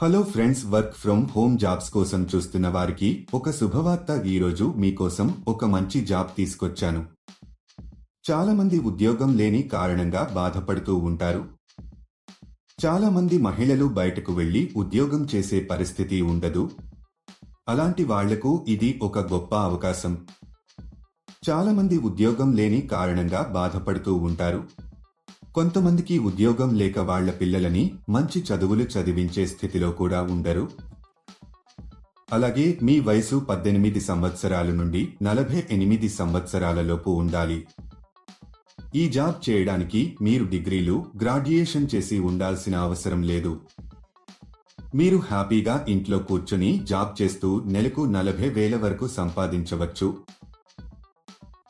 Hello friends work from home jobs కోసం చూస్తున్న వారికి ఒక శుభవార్త ఈరోజు మీకోసం ఒక మంచి జాబ్ తీసుకొచ్చాను. చాలా మంది ఉద్యోగం లేని కారణంగా బాధపడుతూ ఉంటారు. చాలా మంది మహిళలు బయటకు వెళ్ళి ఉద్యోగం చేసే పరిస్థితి ఉండదు. అలాంటి వాళ్ళకు ఇది ఒక గొప్ప అవకాశం. చాలా మంది ఉద్యోగం లేని కారణంగా బాధపడుతూ ఉంటారు. కొంతమందికి ఉద్యోగం లేక వాళ్ళ పిల్లలని మంచి చదువులు చదివించే స్థితిలో కూడా ఉండరు. అలాగే మీ వయసు పద్దెనిమిది సంవత్సరాల నుండి నలభై ఎనిమిది సంవత్సరాలలోపు ఉండాలి. ఈ జాబ్ చేయడానికి మీరు డిగ్రీలు గ్రాడ్యుయేషన్ చేసి ఉండాల్సిన అవసరం లేదు. మీరు హ్యాపీగా ఇంట్లో కూర్చుని జాబ్ చేస్తూ నెలకు నలభై వేల వరకు సంపాదించవచ్చు.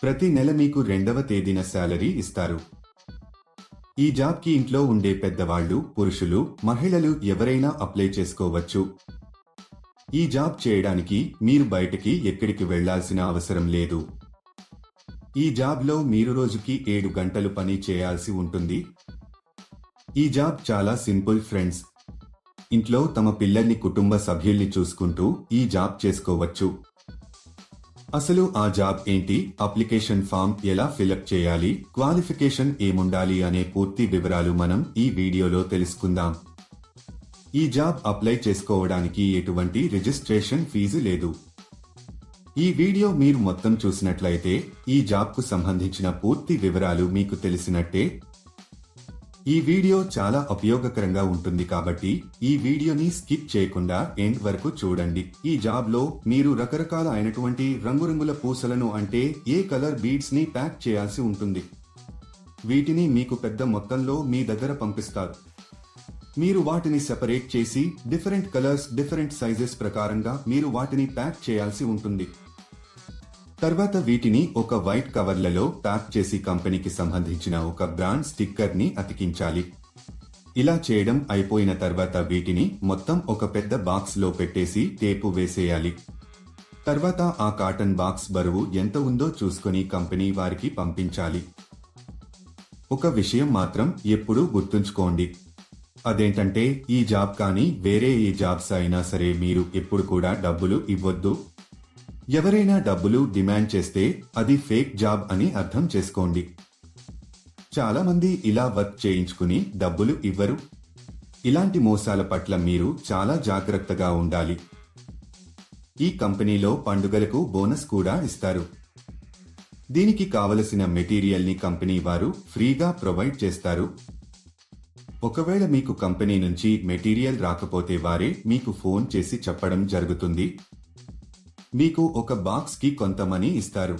ప్రతి నెల మీకు రెండవ తేదీన శాలరీ ఇస్తారు. ఈ జాబ్కి ఇంట్లో ఉండే పెద్దవాళ్ళు పురుషులు మహిళలు ఎవరైనా అప్లై చేసుకోవచ్చు. ఈ జాబ్ చేయడానికి మీరు బయటకి ఎక్కడికి వెళ్ళాల్సిన అవసరం లేదు. ఈ జాబ్లో మీరు రోజుకి ఏడు గంటలు పని చేయాల్సి ఉంటుంది. ఈ జాబ్ చాలా సింపుల్ ఫ్రెండ్స్. ఇంట్లో తమ పిల్లల్ని కుటుంబ సభ్యుల్ని చూసుకుంటూ ఈ జాబ్ చేసుకోవచ్చు. అసలు ఆ జాబ్ ఏంటి? అప్లికేషన్ ఫామ్ ఎలా ఫిలప్ చేయాలి? క్వాలిఫికేషన్ ఏముండాలి అనే పూర్తి వివరాలు మనం ఈ వీడియోలో తెలుసుకుందాం. ఈ జాబ్ అప్లై చేసుకోవడానికి ఎటువంటి రిజిస్ట్రేషన్ ఫీజు లేదు. ఈ వీడియో మీరు మొత్తం చూసినట్లయితే ఈ జాబ్కు సంబంధించిన పూర్తి వివరాలు మీకు తెలిసినట్టే ఈ వీడియో చాలా ఉపయోగకరంగా ఉంటుంది కాబట్టి ఈ వీడియోని స్కిప్ చేయకుండా ఎండ్ వరకు చూడండి. ఈ జాబ్లో మీరు రకరకాల అయినటువంటి రంగురంగుల పూసలను అంటే ఏ కలర్ బీడ్స్ని ప్యాక్ చేయాల్సి ఉంటుంది. వీటిని మీకు పెద్ద మొత్తంలో మీ దగ్గర పంపిస్తారు. మీరు వాటిని సెపరేట్ చేసి డిఫరెంట్ కలర్స్ డిఫరెంట్ సైజెస్ ప్రకారంగా మీరు వాటిని ప్యాక్ చేయాల్సి ఉంటుంది. తర్వాత వీటిని ఒక వైట్ కవర్లలో ప్యాక్ చేసి కంపెనీకి సంబంధించిన ఒక బ్రాండ్ స్టిక్కర్ని అతికించాలి. ఇలా చేయడం అయిపోయిన తర్వాత వీటిని మొత్తం ఒక పెద్ద బాక్స్లో పెట్టేసి టేపు వేసేయాలి. తర్వాత ఆ కాటన్ బాక్స్ బరువు ఎంత ఉందో చూసుకొని కంపెనీ వారికి పంపించాలి. ఒక విషయం మాత్రం ఎప్పుడూ గుర్తుంచుకోండి. అదేంటంటే ఈ జాబ్ కానీ వేరే ఏ జాబ్స్ అయినా సరే మీరు ఎప్పుడు కూడా డబ్బులు ఇవ్వద్దు. ఎవరైనా డబ్బులు డిమాండ్ చేస్తే అది ఫేక్ జాబ్ అని అర్థం చేసుకోండి. చాలా మంది ఇలా వర్క్ చేయించుకుని డబ్బులు ఇవ్వరు. ఇలాంటి మోసాల పట్ల మీరు చాలా జాగ్రత్తగా ఉండాలి. ఈ కంపెనీలో పండుగలకు బోనస్ కూడా ఇస్తారు. దీనికి కావలసిన మెటీరియల్ని కంపెనీ వారు ఫ్రీగా ప్రొవైడ్ చేస్తారు. ఒకవేళ మీకు కంపెనీ నుంచి మెటీరియల్ రాకపోతే వారే మీకు ఫోన్ చేసి చెప్పడం జరుగుతుంది. మీకు ఒక బాక్స్కి కొంత మనీ ఇస్తారు.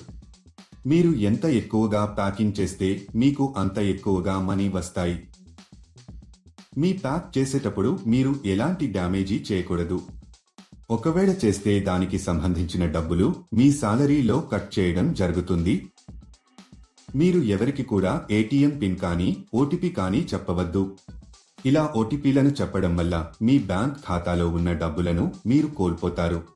మీరు ఎంత ఎక్కువగా ప్యాకింగ్ చేస్తే మీకు అంత ఎక్కువగా మనీ వస్తాయి. మీ ప్యాక్ చేసేటప్పుడు మీరు ఎలాంటి డ్యామేజీ చేయకూడదు. ఒకవేళ చేస్తే దానికి సంబంధించిన డబ్బులు మీ సాలరీలో కట్ చేయడం జరుగుతుంది. మీరు ఎవరికి కూడా ఏటీఎం పిన్ కానీ ఓటీపీ కానీ చెప్పవద్దు. ఇలా ఓటీపీలను చెప్పడం వల్ల మీ బ్యాంక్ ఖాతాలో ఉన్న డబ్బులను మీరు కోల్పోతారు.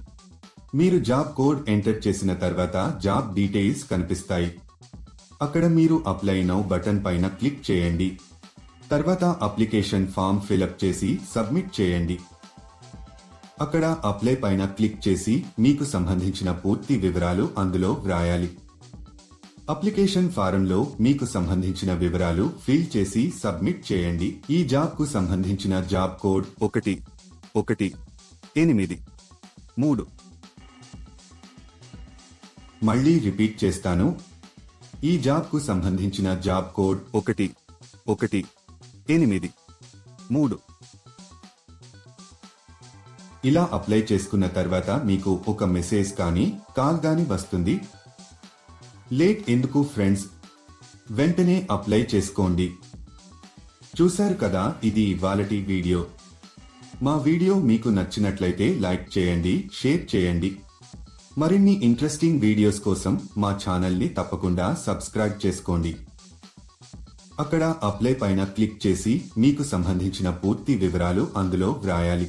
మీరు జాబ్ కోడ్ ఎంటర్ చేసిన తర్వాత జాబ్ డీటెయిల్స్ కనిపిస్తాయి. అక్కడ మీరు అప్లై నౌ బటన్ పైన క్లిక్ చేయండి. తర్వాత అప్లికేషన్ ఫామ్ ఫిలప్ చేసి సబ్మిట్ చేయండి. అక్కడ అప్లై పైన క్లిక్ చేసి మీకు సంబంధించిన పూర్తి వివరాలు అందులో వ్రాయాలి. అప్లికేషన్ ఫారంలో మీకు సంబంధించిన వివరాలు ఫిల్ చేసి సబ్మిట్ చేయండి. ఈ జాబ్కు సంబంధించిన జాబ్ కోడ్ ఒకటి ఒకటి ఎనిమిది మూడు మళ్ళీ రిపీట్ చేస్తాను. ఈ జాబ్కు సంబంధించిన జాబ్ కోడ్ ఒకటి ఒకటి ఎనిమిది మూడు. ఇలా అప్లై చేసుకున్న తర్వాత మీకు ఒక మెసేజ్ కానీ కాల్ గాని వస్తుంది. లేట్ ఎందుకు ఫ్రెండ్స్? వెంటనే అప్లై చేసుకోండి. చూశారు కదా ఇది ఇవాళటి వీడియో. మా వీడియో మీకు నచ్చినట్లయితే లైక్ చేయండి షేర్ చేయండి. మరిన్ని ఇంట్రెస్టింగ్ వీడియోస్ కోసం మా ఛానల్ని తప్పకుండా సబ్స్క్రైబ్ చేసుకోండి. అక్కడ అప్లై పైన క్లిక్ చేసి మీకు సంబంధించిన పూర్తి వివరాలు అందులో వ్రాయాలి.